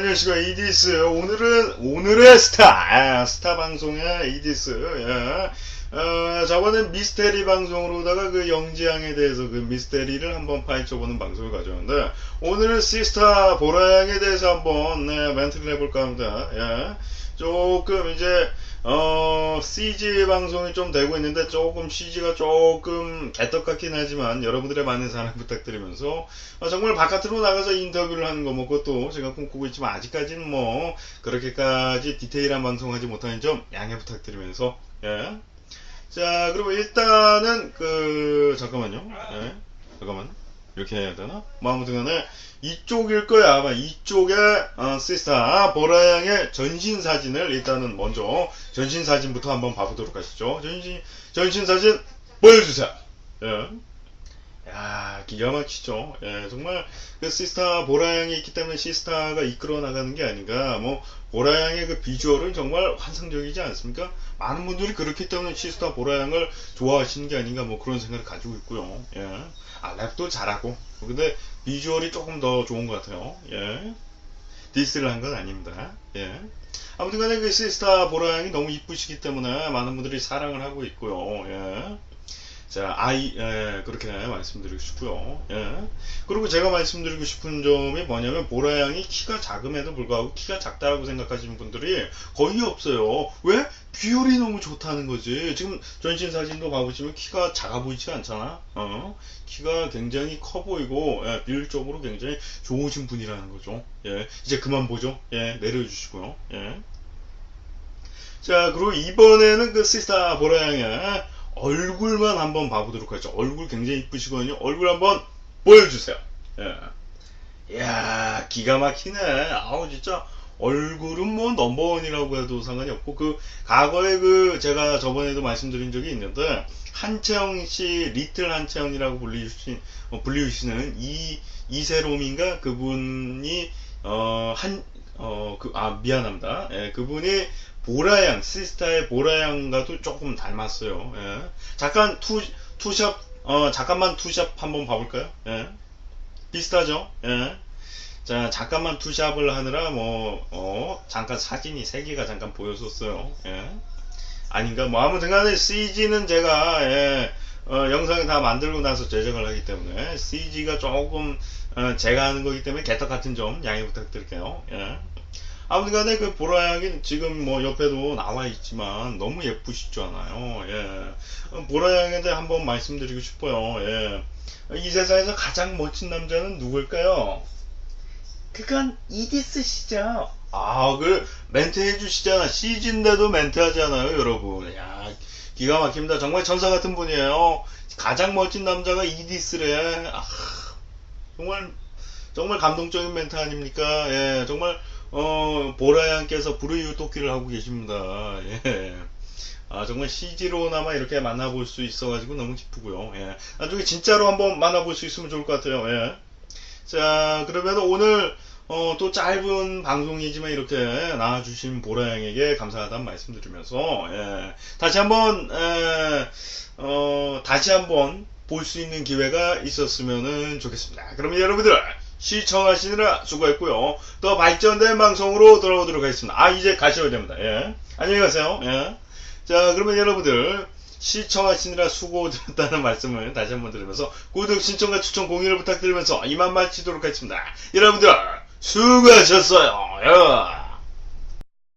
안녕하십니까 이디스. 오늘은 오늘의 스타. 아, 스타 방송의 이디스. 예. 어, 저번에 미스테리 방송으로다가 그 영지양에 대해서 그 미스테리를 한번 파헤쳐보는 방송을 가져왔는데 오늘은 시스타 보라양에 대해서 한번 네, 멘트를 해볼까 합니다 예. 조금 이제 어, CG 방송이 좀 되고 있는데 조금 CG가 조금 개떡 같긴 하지만 여러분들의 많은 사랑 부탁드리면서 어, 정말 바깥으로 나가서 인터뷰를 하는 거 뭐 그것도 제가 꿈꾸고 있지만 아직까지는 뭐 그렇게까지 디테일한 방송하지 못하는 점 양해 부탁드리면서 예. 자, 그리고 일단은 그 잠깐만요. 예. 잠깐만. 이렇게 해야 되나? 뭐 아무튼 간에 이쪽일 거야. 아마 이쪽에 어, 시스타 보라양의 전신 사진을 일단은 먼저 전신 사진부터 한번 봐보도록 하시죠. 전신 전신 사진 보여주세요. 예. 야, 기가 막히죠. 예, 정말 그 시스타 보라양이 있기 때문에 시스타가 이끌어 나가는 게 아닌가. 뭐 보라양의 그 비주얼은 정말 환상적이지 않습니까? 많은 분들이 그렇기 때문에 시스타 보라양을 좋아하시는 게 아닌가 뭐 그런 생각을 가지고 있고요. 예. 아, 랩도 잘하고. 근데 비주얼이 조금 더 좋은 것 같아요. 예. 디스를 한 건 아닙니다. 예. 아무튼 간에 그 시스타 보라양이 너무 이쁘시기 때문에 많은 분들이 사랑을 하고 있고요. 예. 자, 아이, 예, 그렇게 말씀드리고 싶고요. 예. 그리고 제가 말씀드리고 싶은 점이 뭐냐면, 보라양이 키가 작음에도 불구하고 키가 작다고 생각하시는 분들이 거의 없어요. 왜? 비율이 너무 좋다는 거지. 지금 전신 사진도 봐보시면 키가 작아 보이지 않잖아? 어? 키가 굉장히 커 보이고, 예, 비율적으로 굉장히 좋으신 분이라는 거죠. 예. 이제 그만 보죠. 예, 내려주시고요. 예. 자, 그리고 이번에는 그 시스타 보라양의 얼굴만 한번 봐보도록 하죠. 얼굴 굉장히 이쁘시거든요. 얼굴 한번 보여주세요. 예. 이야, 기가 막히네. 아우, 진짜, 얼굴은 뭐 넘버원이라고 해도 상관이 없고, 그, 과거에 그, 제가 저번에도 말씀드린 적이 있는데, 한채영 씨, 리틀 한채영이라고 불리우시, 어, 불리우시는 이, 이세롬인가? 그분이, 어, 한, 어, 그, 아, 미안합니다. 예, 그분이 보라양, 시스타의 보라양과도 조금 닮았어요. 예. 잠깐 투, 투샵, 어, 잠깐만 투샵 한번 봐볼까요? 예. 비슷하죠? 예. 자, 잠깐만 투샵을 하느라 뭐, 어, 잠깐 사진이 세 개가 잠깐 보였었어요. 예. 아닌가? 뭐, 아무튼 간에 CG는 제가, 예, 어, 영상을 다 만들고 나서 제작을 하기 때문에 CG가 조금, 어, 제가 하는 거기 때문에 개떡 같은 점 양해 부탁드릴게요. 예. 아무튼 간에 그 보라양이 지금 뭐 옆에도 나와 있지만 너무 예쁘시잖아요. 예. 어, 보라양에 대해 한번 말씀드리고 싶어요. 예. 이 세상에서 가장 멋진 남자는 누굴까요? 그건 이디스 시죠. 아, 그 멘트 해주시잖아. 시즌인데도 멘트 하잖아요, 여러분. 야, 기가 막힙니다. 정말 천사 같은 분이에요. 가장 멋진 남자가 이디스래. 아, 정말 정말 감동적인 멘트 아닙니까? 예, 정말 어, 보라양께서 불의 유 토끼를 하고 계십니다. 예. 아, 정말 CG로나마 이렇게 만나볼 수 있어가지고 너무 기쁘고요. 예. 나중에 진짜로 한번 만나볼 수 있으면 좋을 것 같아요. 예. 자, 그러면 오늘, 어, 또 짧은 방송이지만 이렇게 나와주신 보라양에게 감사하다는 말씀 드리면서, 예. 다시 한 번, 예, 어, 다시 한번 볼 수 있는 기회가 있었으면 좋겠습니다. 그러면 여러분들, 시청하시느라 수고했고요. 더 발전된 방송으로 돌아오도록 하겠습니다. 아 이제 가셔야 됩니다. 예. 안녕히 가세요. 예. 자 그러면 여러분들 시청하시느라 수고드렸다는 말씀을 다시 한번 드리면서 구독 신청과 추천 공유를 부탁드리면서 이만 마치도록 하겠습니다. 여러분들 수고하셨어요. 예.